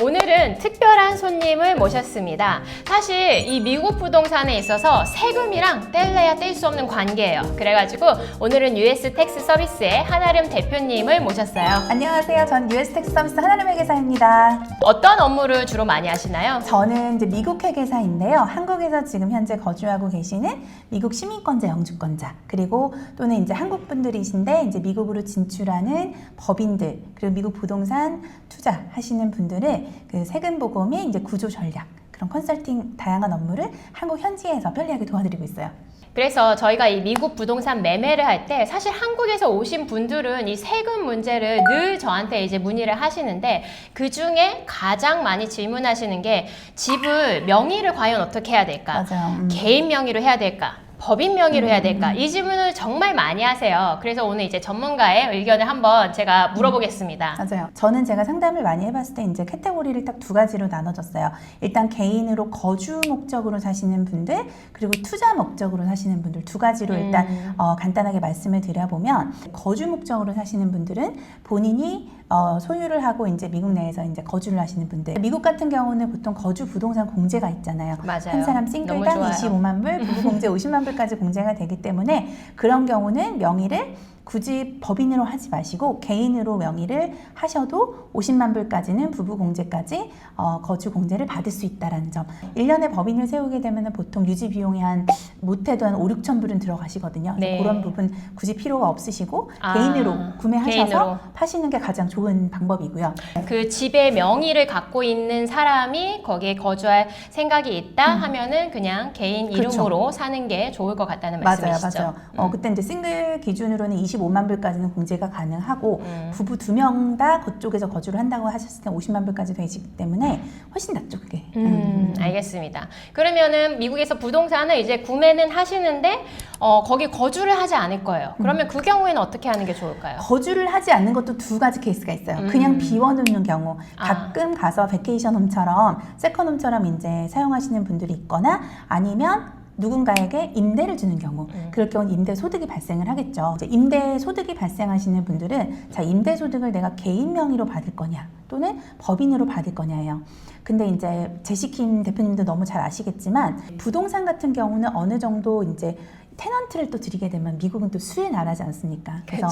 오늘은 특별한 손님을 모셨습니다. 사실 이 미국 부동산에 있어서 세금이랑 뗄래야 뗄 수 없는 관계예요. 그래가지고 오늘은 US 텍스 서비스의 한아름 대표님을 모셨어요. 안녕하세요. 전 US 텍스 서비스 하나름 회계사입니다. 어떤 업무를 주로 많이 하시나요? 저는 이제 미국 회계사인데요. 한국에서 지금 현재 거주하고 계시는 미국 시민권자, 영주권자, 그리고 또는 이제 한국 분들이신데 이제 미국으로 진출하는 법인들, 그리고 미국 부동산 투자 하시는 분들 을 그 세금 보고 및 이제 구조 전략 그런 컨설팅 다양한 업무를 한국 현지에서 편리하게 도와드리고 있어요. 그래서 저희가 이 미국 부동산 매매를 할 때 사실 한국에서 오신 분들은 이 세금 문제를 늘 저한테 이제 문의를 하시는데 그 중에 가장 많이 질문하시는 게 집을 명의를 과연 어떻게 해야 될까? 맞아요. 음. 개인 명의로 해야 될까? 법인 명의로 해야 될까? 이 질문을 정말 많이 하세요. 그래서 오늘 이제 전문가의 의견을 한번 제가 물어보겠습니다. 맞아요. 저는 제가 상담을 많이 해봤을 때 이제 카테고리를 딱 두 가지로 나눠줬어요. 일단 개인으로 거주 목적으로 사시는 분들 그리고 투자 목적으로 사시는 분들 두 가지로 일단 음. 어, 간단하게 말씀을 드려보면 거주 목적으로 사시는 분들은 본인이 어, 소유를 하고 이제 미국 내에서 이제 거주를 하시는 분들. 미국 같은 경우는 보통 거주 부동산 공제가 있잖아요. 맞아요. 한 사람 싱글당 좋아요. 25만 불, 부부 공제 50만 불까지 공제가 되기 때문에 그런 경우는 명의를 굳이 법인으로 하지 마시고 개인으로 명의를 하셔도 50만 불까지는 부부 공제까지 어, 거주 공제를 받을 수 있다라는 점. 1년에 법인을 세우게 되면 보통 유지 비용이 한 못해도 한 5, 6천 불은 들어가시거든요. 네. 그런 부분 굳이 필요가 없으시고 아, 개인으로 구매하셔서 개인으로. 파시는 게 가장 좋은 방법이고요. 그 집의 명의를 갖고 있는 사람이 거기에 거주할 생각이 있다 하면은 그냥 개인 음. 그렇죠. 이름으로 사는 게 좋을 것 같다는 맞아요, 말씀이시죠? 맞아요. 어, 그때 이제 싱글 기준으로는 25만 불까지는 공제가 가능하고 음. 부부 두 명 다 그쪽에서 거주를 한다고 하셨을 때 50만 불까지 되시기 때문에 훨씬 낫죠, 그게. 음, 알겠습니다. 그러면은 미국에서 부동산을 이제 구매는 하시는데 어, 거기 거주를 하지 않을 거예요. 그러면 그 경우에는 어떻게 하는 게 좋을까요? 거주를 하지 않는 것도 두 가지 케이스가 있어요. 음. 그냥 비워놓는 경우, 아. 가끔 가서 베케이션 홈처럼 세컨 홈처럼 이제 사용하시는 분들이 있거나 아니면 누군가에게 임대를 주는 경우, 음. 그럴 경우는 임대 소득이 발생을 하겠죠. 임대 소득이 발생하시는 분들은 자 임대 소득을 내가 개인 명의로 받을 거냐 또는 법인으로 받을 거냐예요. 근데 이제 제시킴 대표님도 너무 잘 아시겠지만 부동산 같은 경우는 어느 정도 이제 테넌트를 또 드리게 되면 미국은 또 수의 나라지 않습니까? 그래서.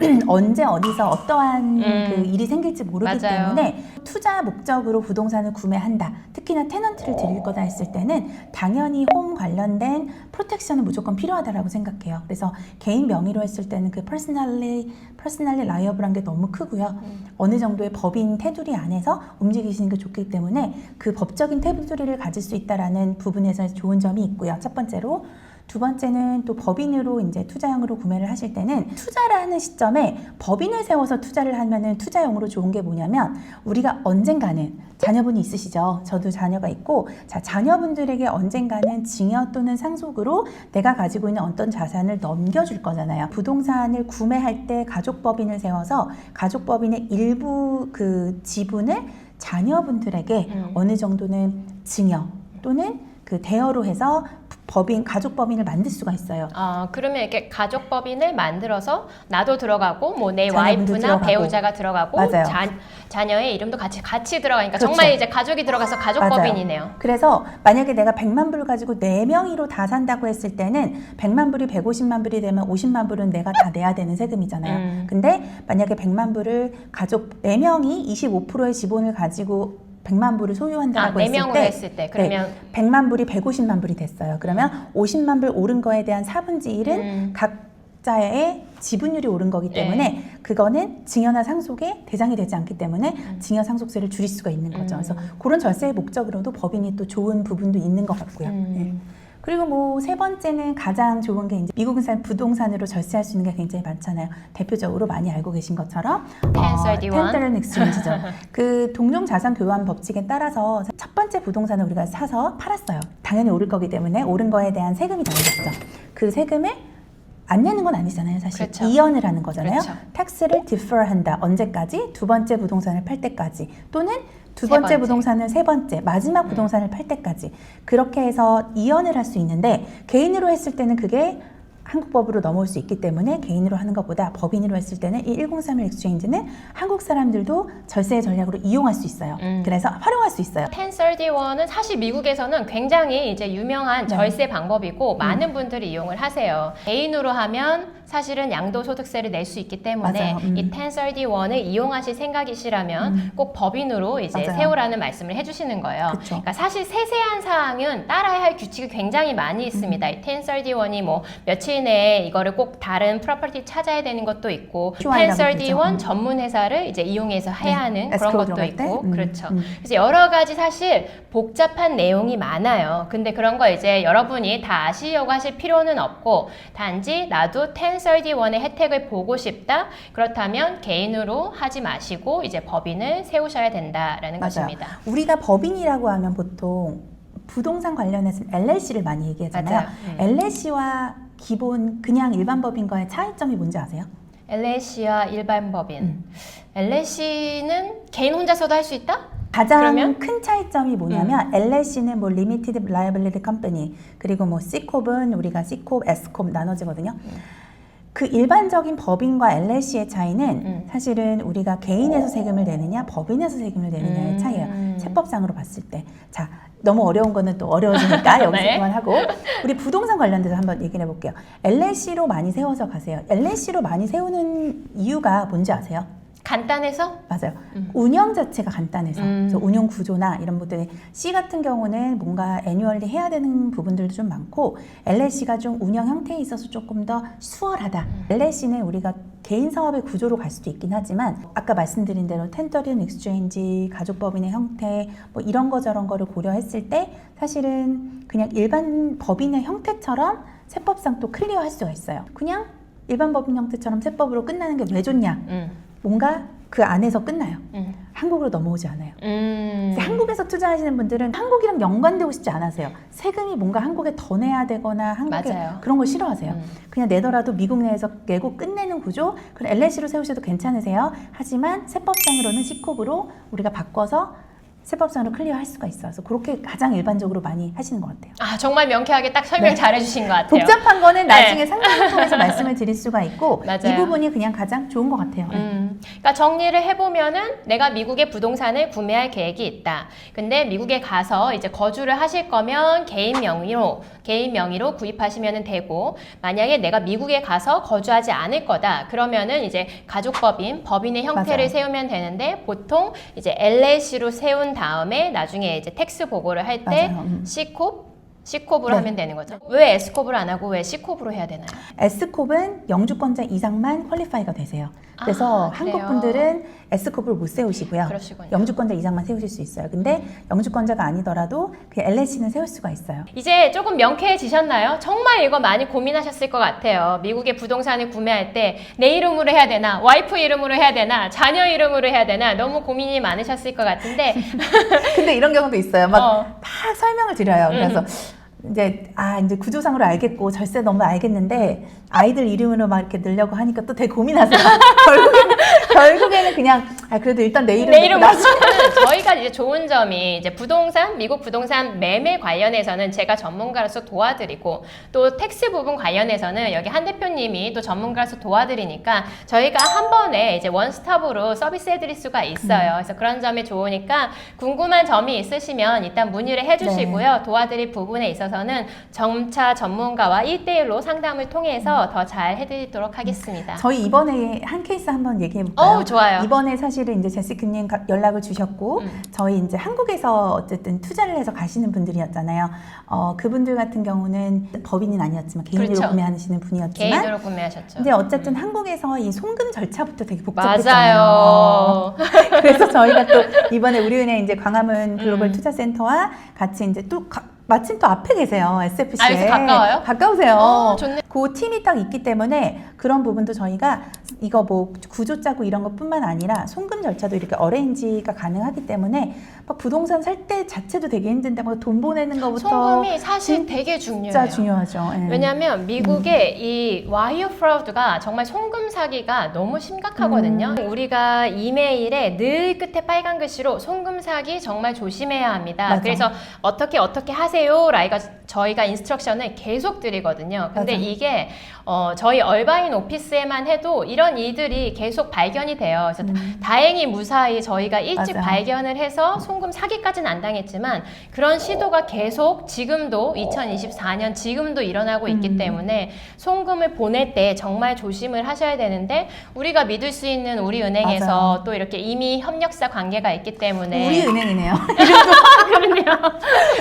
언제 어디서 어떠한 음. 그 일이 생길지 모르기 맞아요. 때문에 투자 목적으로 부동산을 구매한다. 특히나 테넌트를 드릴 거다 했을 때는 당연히 홈 관련된 프로텍션은 무조건 필요하다라고 생각해요. 그래서 개인 명의로 했을 때는 그 퍼스널리 퍼스널리 라이어블한 게 너무 크고요. 음. 어느 정도의 법인 테두리 안에서 움직이시는 게 좋기 때문에 그 법적인 테두리를 가질 수 있다라는 부분에서 좋은 점이 있고요. 첫 번째로 두 번째는 또 법인으로 이제 투자형으로 구매를 하실 때는 투자를 하는 시점에 법인을 세워서 투자를 하면은 투자용으로 좋은 게 뭐냐면 우리가 언젠가는 자녀분이 있으시죠. 저도 자녀가 있고 자 자녀분들에게 언젠가는 증여 또는 상속으로 내가 가지고 있는 어떤 자산을 넘겨줄 거잖아요. 부동산을 구매할 때 가족 법인을 세워서 가족 법인의 일부 그 지분을 자녀분들에게 음. 어느 정도는 증여 또는 그 대여로 해서 법인 가족 법인을 만들 수가 있어요. 아, 그러면 이렇게 가족 법인을 만들어서 나도 들어가고 뭐 내 자녀분도 와이프나 들어가고. 배우자가 들어가고 맞아요. 자, 자녀의 이름도 같이 같이 들어가니까 그렇죠. 정말 이제 가족이 들어가서 가족 맞아요. 법인이네요. 그래서 만약에 내가 100만 불 가지고 네 명이로 다 산다고 했을 때는 100만 불이 150만 불이 되면 50만 불은 내가 다 내야 되는 세금이잖아요. 음. 근데 만약에 100만 불을 가족 네명이 25%의 지분을 가지고 100만 불을 아, 소유한다고 네 했을 때 했을 때 그러면 100만 불이 150만 불이 됐어요. 그러면 50만 불 오른 거에 대한 4분의 1은 음. 각자의 지분율이 오른 거기 때문에 그거는 증여나 상속에 대상이 되지 않기 때문에 증여 상속세를 줄일 수가 있는 거죠. 음. 그래서 그런 절세의 목적으로도 법인이 또 좋은 부분도 있는 것 같고요. 음. 네. 그리고 뭐 세 번째는 가장 좋은 게 이제 미국은 부동산으로 절세할 수 있는 게 굉장히 많잖아요. 대표적으로 많이 알고 계신 것처럼 1031. 텐더런 엑스체인지죠. 그 동종 자산 교환 법칙에 따라서 첫 번째 부동산을 우리가 사서 팔았어요. 당연히 오를 거기 때문에 오른 거에 대한 세금이 나오겠죠. 그 세금을 안 내는 건 아니잖아요, 사실. 그렇죠. 이연을 하는 거잖아요. 그렇죠. 텍스를 디퍼 한다. 언제까지? 두 번째 부동산을 팔 때까지. 또는 두세 번째 번째. 부동산을 세 번째, 마지막 부동산을 팔 때까지. 그렇게 해서 이연을 할 수 있는데 개인으로 했을 때는 그게 한국법으로 넘어올 수 있기 때문에 개인으로 하는 것보다 법인으로 했을 때는 이 1031 엑스체인지는 한국 사람들도 절세 전략으로 이용할 수 있어요. 음. 그래서 활용할 수 있어요. 1031은 사실 미국에서는 굉장히 이제 유명한 네. 절세 방법이고 많은 분들이 이용을 하세요. 개인으로 하면 사실은 양도소득세를 낼 수 있기 때문에 맞아요. 음. 이 1031을 이용하실 생각이시라면 음. 꼭 법인으로 이제 맞아요. 세우라는 말씀을 해주시는 거예요. 그쵸. 그러니까 사실 세세한 사항은 따라야 할 규칙이 굉장히 많이 있습니다. 음. 이 1031이 뭐 며칠 내에 이거를 꼭 다른 프로퍼티 찾아야 되는 것도 있고 QI 라고 1031 부르죠. 음. 전문 회사를 이제 이용해서 해야 네. 하는 그런 것도? 있고 음. 그렇죠. 음. 그래서 여러 가지 사실 복잡한 내용이 많아요. 근데 그런 거 이제 여러분이 다 아시려고 하실 필요는 없고 단지 나도 1031의 혜택을 보고 싶다. 그렇다면 개인으로 하지 마시고 이제 법인을 세우셔야 된다라는 맞아요. 것입니다. 우리가 법인이라고 하면 보통 부동산 관련해서 LLC를 많이 얘기하잖아요. 음. LLC와 기본 그냥 일반 법인과의 차이점이 뭔지 아세요? LLC와 일반 법인. 음. LLC는 개인 혼자서도 할 수 있다? 가장 그러면? 음. 큰 차이점이 뭐냐면 LLC는 뭐 Limited Liability Company 그리고 뭐 Ccorp은 우리가 Ccorp, Scorp 나눠지거든요. 그 일반적인 법인과 LLC의 차이는 음. 사실은 우리가 개인에서 세금을 내느냐 법인에서 세금을 내느냐의 음. 차이예요. 세법상으로 봤을 때. 자, 너무 어려운 거는 또 어려워지니까 여기서 네. 그만하고 우리 부동산 관련돼서 한번 얘기를 해볼게요. LLC로 많이 세워서 가세요. LLC로 많이 세우는 이유가 뭔지 아세요? 간단해서? 맞아요. 음. 운영 자체가 간단해서 음. 그래서 운영 구조나 이런 것들이 C 같은 경우는 뭔가 애뉴얼리 해야 되는 부분들도 좀 많고 LLC가 좀 운영 형태에 있어서 조금 더 수월하다. 음. LLC는 우리가 개인 사업의 구조로 갈 수도 있긴 하지만 아까 말씀드린 대로 텐더리언 익스체인지 가족법인의 형태 뭐 이런 거 저런 거를 고려했을 때 사실은 그냥 일반 법인의 형태처럼 세법상 또 클리어할 수가 있어요. 그냥 일반 법인 형태처럼 세법으로 끝나는 게 왜 좋냐? 음. 뭔가 그 안에서 끝나요. 음. 한국으로 넘어오지 않아요. 음. 한국에서 투자하시는 분들은 한국이랑 연관되고 싶지 않으세요. 세금이 뭔가 한국에 더 내야 되거나 한국에 맞아요. 그런 걸 싫어하세요. 음. 그냥 내더라도 미국 내에서 내고 끝내는 구조, 그럼 LLC로 세우셔도 괜찮으세요. 하지만 세법상으로는 C컵으로 우리가 바꿔서 세법상으로 클리어할 수가 있어서 그렇게 가장 일반적으로 많이 하시는 것 같아요. 아 정말 명쾌하게 딱 설명 네. 잘해주신 것 같아요. 복잡한 거는 네. 나중에 상담을 통해서 말씀을 드릴 수가 있고 맞아요. 이 부분이 그냥 가장 좋은 것 같아요. 음, 그러니까 정리를 해보면은 내가 미국에 부동산을 구매할 계획이 있다. 근데 미국에 가서 이제 거주를 하실 거면 개인 명의로 개인 명의로 구입하시면 되고 만약에 내가 미국에 가서 거주하지 않을 거다. 그러면은 이제 가족법인 법인의 형태를 맞아요. 세우면 되는데 보통 이제 LLC로 세운 다음에 나중에 이제 텍스 보고를 할 때 맞아요. 음. C컵 C컵으로 네. 하면 되는 거죠. 왜 S컵으로 안 하고 왜 C컵으로 해야 되나요? S컵은 영주권자 이상만 퀄리파이가 되세요. 그래서 아? 한국 분들은 S컵을 못 세우시고요. 그러시군요. 영주권자 이상만 세우실 수 있어요. 근데 영주권자가 아니더라도 그 LLC는 세울 수가 있어요. 이제 조금 명쾌해지셨나요? 정말 이거 많이 고민하셨을 것 같아요. 미국의 부동산을 구매할 때 내 이름으로 해야 되나, 와이프 이름으로 해야 되나, 자녀 이름으로 해야 되나 너무 고민이 많으셨을 것 같은데 근데 이런 경우도 있어요. 막 어. 막 설명을 드려요. 그래서 이제 아 이제 구조상으로 알겠고 절세 너무 알겠는데 아이들 이름으로 막 이렇게 넣으려고 하니까 또 되게 고민하세요. 결국에는 결국에는 그냥 아 그래도 일단 내 이름 내 넣고 이름으로 나서 하시면 저희가 이제 좋은 점이 이제 부동산, 미국 부동산 매매 관련해서는 제가 전문가로서 도와드리고 또 텍스 부분 관련해서는 여기 한 대표님이 또 전문가로서 도와드리니까 저희가 한 번에 이제 원스톱으로 서비스 해드릴 수가 있어요. 그래서 그런 점이 좋으니까 궁금한 점이 있으시면 일단 문의를 해주시고요. 도와드릴 부분에 있어서는 점차 전문가와 1대1로 상담을 통해서 더 잘 해드리도록 하겠습니다. 저희 이번에 한 케이스 한번 얘기해 볼까요? 어우, 좋아요. 이번에 사실은 이제 제시크님 가- 연락을 주셨고 음. 저희 이제 한국에서 어쨌든 투자를 해서 가시는 분들이었잖아요. 어, 그분들 같은 경우는 법인은 아니었지만 개인으로 그렇죠. 구매하시는 분이었지만 개인으로 구매하셨죠. 근데 어쨌든 한국에서 이 송금 절차부터 되게. 복잡했잖아요. 그래서 저희가 또 이번에 우리은행 이제 광화문 글로벌 음. 투자센터와 같이 이제 또 가- 마침 또 앞에 계세요 SFC에 아, 여기서 가까워요? 가까우세요. 어, 좋네. 그 팀이 딱 있기 때문에 그런 부분도 저희가 이거 뭐 구조 짜고 이런 것뿐만 아니라 송금 절차도 이렇게 어레인지가 가능하기 때문에 막 부동산 살 때 자체도 되게 힘든데 막돈 보내는 것부터 송금이 사실 되게 중요해요. 진짜 중요하죠. 예. 왜냐하면 미국의 이 와이어 프라우드가 정말 송금 사기가 너무 심각하거든요. 음. 우리가 이메일에 늘 끝에 빨간 글씨로 송금 사기 정말 조심해야 합니다. 맞아. 그래서 어떻게 어떻게 하세요 하세요. 라이가 저희가 인스트럭션을 계속 드리거든요. 근데 맞아요. 이게 어, 저희 얼바인 오피스에만 해도 이런 일들이 계속 발견이 돼요. 그래서 다행히 무사히 저희가 일찍 맞아요. 발견을 해서 송금 사기까지는 안 당했지만 그런 시도가 계속 지금도 2024년 지금도 일어나고 있기 음. 때문에 송금을 보낼 때 정말 조심을 하셔야 되는데 우리가 믿을 수 있는 우리 은행에서 맞아요. 또 이렇게 이미 협력사 관계가 있기 때문에 우리 은행이네요. 그렇네요.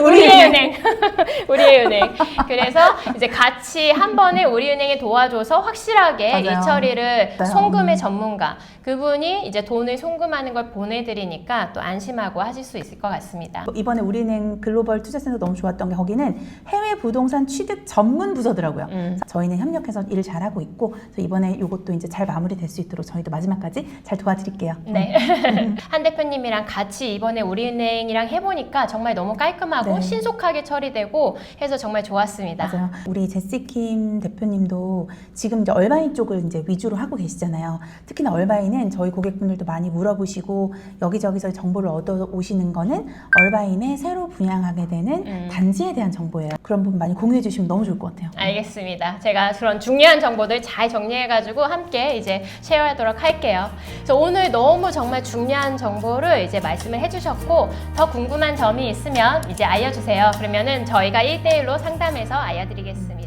우리의 은행. we 우리의 은행. 그래서 이제 같이 한 번에 우리은행에 도와줘서 확실하게 맞아요. 이 처리를 네. 송금의 음. 전문가 그분이 이제 돈을 송금하는 걸 보내드리니까 또 안심하고 하실 수 있을 것 같습니다. 이번에 우리은행 글로벌 투자센터 너무 좋았던 게 거기는 해외 부동산 취득 전문 부서더라고요. 음. 저희는 협력해서 일을 잘하고 있고 그래서 이번에 이것도 이제 잘 마무리될 수 있도록 저희도 마지막까지 잘 도와드릴게요. 네. 한 대표님이랑 같이 이번에 우리은행이랑 해보니까 정말 너무 깔끔하고 네. 신속하게 처리되고 해서 정말 좋았습니다. 맞아요. 우리 제시킴 대표님도 지금 이제 얼바인 쪽을 이제 위주로 하고 계시잖아요. 특히나 얼바인은 저희 고객분들도 많이 물어보시고 여기저기서 정보를 얻어 오시는 거는 얼바인에 새로 분양하게 되는 음. 단지에 대한 정보예요. 그런 부분 많이 공유해 주시면 너무 좋을 것 같아요. 알겠습니다. 제가 그런 중요한 정보들 잘 정리해가지고 함께 이제 쉐어하도록 할게요. 그래서 오늘 너무 정말 중요한 정보를 이제 말씀을 해주셨고 더 궁금한 점이 있으면 이제 알려주세요. 그러면은 저희가 1대1로 상담해서 알려드리겠습니다.